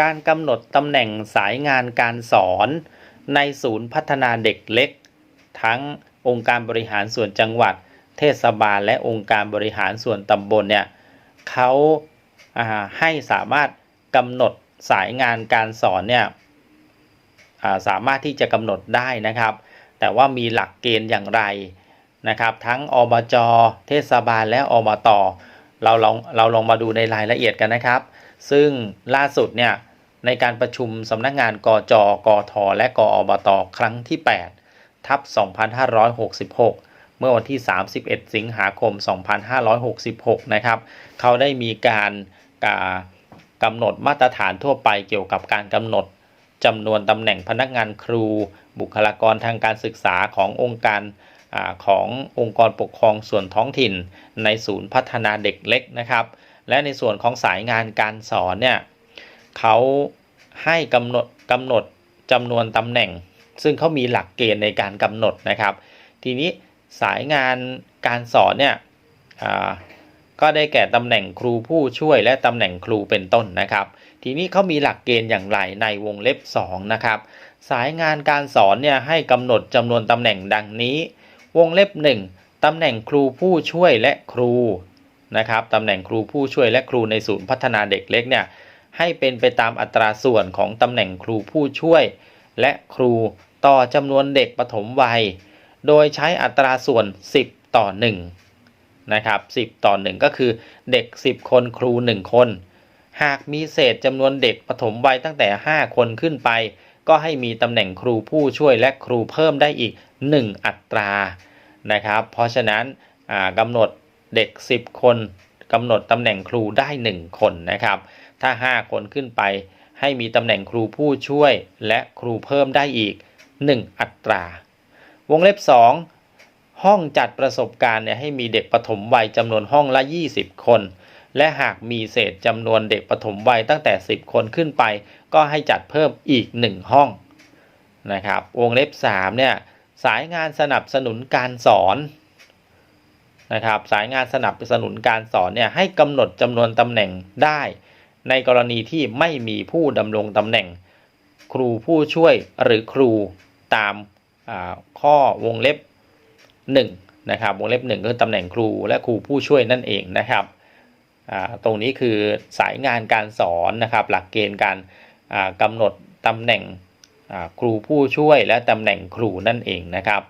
การกำหนดตำแหน่งสายงานการสอนในศูนย์พัฒนาเด็กเล็ก ทั้งองค์การบริหารส่วนจังหวัด เทศบาลและองค์การบริหารส่วนตำบลเนี่ยเขาาให้สามารถกำหนดสายงานการสอนเนี่ยาสามารถที่จะกำหนดได้นะครับ แต่ว่ามีหลักเกณฑ์อย่างไรนะครับ ทั้งอบจ เทศบาลและอบตเราลองเราลองมาดูในรายละเอียดกันนะครับ ซึ่งล่าสุดเนี่ยในการประชุมสำนักงานกจกท และกอบต ครั้งที่ 8 ทับ 2566 เมื่อวันที่ 31 สิงหาคม 2566 นะครับ เขาได้มีการกำหนดมาตรฐานทั่วไปเกี่ยวกับการกำหนดจำนวนตำแหน่งพนักงานครู บุคลากรทางการศึกษาขององค์การอขององค์กรปกครองส่วนท้องถิ่น ในศูนย์พัฒนาเด็กเล็กนะครับ และในส่วนของสายงานการสอนเนี่ยเขาให้กำหนดกำหนดจำนวนตำแหน่ง ซึ่งเขามีหลักเกณฑ์ในการกำหนดนะครับ ทีนี้สายงานการสอนเนี่ยก็ได้แก่ตำแหน่งครูผู้ช่วยและตำแหน่งครูเป็นต้นนะครับ ทีนี้เขามีหลักเกณฑ์อย่างไรในวงเล็บ 2 นะครับ สายงานการสอนเนี่ยให้กำหนดจำนวนตำแหน่งดังนี้ วงเล็บ 1ตำแหน่งครูผู้ช่วยและครู นะครับตำแหน่งครูผู้ช่วยและครูในศูนย์พัฒนาเด็กเล็กเนี่ยให้เป็นไปตามอัตราส่วนของตำแหน่งครูผู้ช่วย และครูต่อจำนวนเด็กปฐมวัย โดยใช้อัตราส่วน 10 ต่อ1นะครับ10 ต่อ 1 ก็คือเด็ก 10 คนครู 1 คน หากมีเศษจำนวนเด็กปฐมวัยตั้งแต่ 5 คนขึ้นไป ก็ให้มีตำแหน่งครูผู้ช่วยและครูเพิ่มได้อีก 1 อัตรานะครับ เพราะฉะนั้นกำหนด เด็ก 10 คนกำหนดตำแหน่งครูได้ 1 คนนะครับ ถ้า 5 คนขึ้นไป ให้มีตำแหน่งครูผู้ช่วยและครูเพิ่มได้อีก 1 อัตรา วงเล็บ 2 ห้องจัดประสบการณ์เนี่ยให้มีเด็กปฐมวัยจำนวนห้องละ 20 คน และหากมีเศษจำนวนเด็กปฐมวัยตั้งแต่ 10 คนขึ้นไป ก็ให้จัดเพิ่มอีก 1 ห้องนะครับ วงเล็บ3เนี่ยสายงานสนับสนุนการสอน นะครับสายงานสนับสนุนการสอนเนี่ยให้กำหนดจำนวนตำแหน่งได้ ในกรณีที่ไม่มีผู้ดำรงตำแหน่ง ครูผู้ช่วยหรือครูตามาข้อวงเล็บ1นะครับวงเล็บ1ก็คือตำแหน่งครูและครูผู้ช่วยนั่นเองนะครับตรงนี้คือสายงานการสอนนะครับ หลักเกณฑ์การากำหนดตำแหน่งครูผู้ช่วยและตำแหน่งครูนั่นเองนะครับ